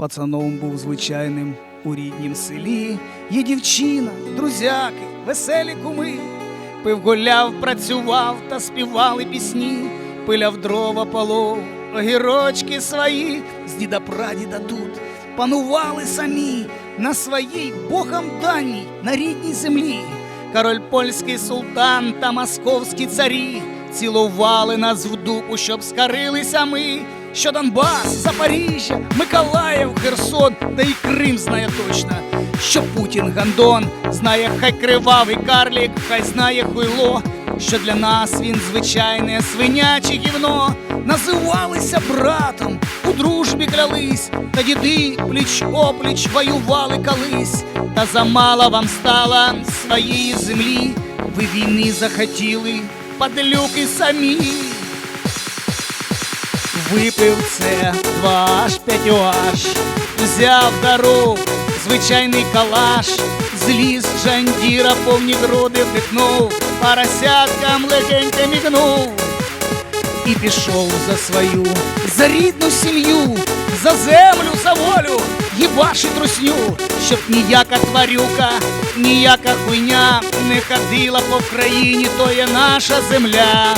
Пацаном був звичайним у ріднім селі. Є дівчина, друзяки, веселі куми. Пив гуляв, працював та співали пісні, пиляв дрова полов, огірочки свої з діда прадіда тут панували самі на своїй богам даній, на рідній землі. Король польський султан та московські царі цілували нас в дупу, щоб скарилися ми. Що Донбас, Запоріжжя, Миколаїв, Херсон, та й Крим знає точно. Що Путін Гандон знає, хай кривавий карлік, хай знає хуйло, що для нас він звичайне свиняче гівно. Називалися братом, у дружбі клялись, та діди пліч опліч воювали колись, та замало вам стало своєї землі. Ви війни захотіли, падлюки самі. Випив це два аж п'ятюаш, взяв дару, звичайний калаш, зліз жандіра повні груди вдихнув, поросяткам легенько мігнув і пішов за свою, за рідну сім'ю, за землю, за волю, їбашить русню, щоб ніяка тварюка, ніяка хуйня не ходила по країні, то є наша земля.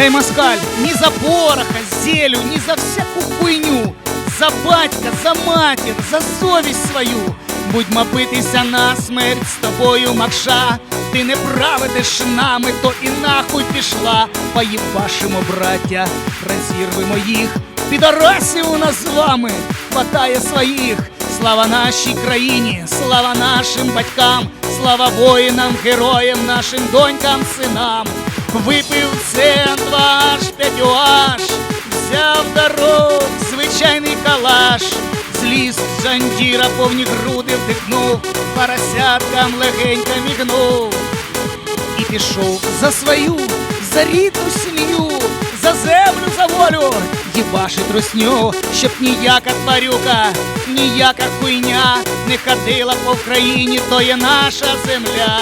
Гей, москаль, ні за пороха, зелю, ні за всяку хуйню, за батька, за матір, за совість свою. Будьмо битися на смерть з тобою, Макша. Ти не праведиш нами, то і нахуй пішла. Поїбашимо, браття, розірвемо їх. Підарасів у нас з вами хватає своїх. Слава нашій країні, слава нашим батькам, слава воїнам, героям, нашим донькам, синам. Випив це два аж п'ятюаш, взяв дорог, звичайний калаш, зліз жандіра повні груди вдихнув, поросяткам легенько мігнув і пішов за свою, за рідну сім'ю, за землю, за волю, їбашить русню, щоб ніяка тварюка, ніяка хуйня не ходила по Україні, то є наша земля.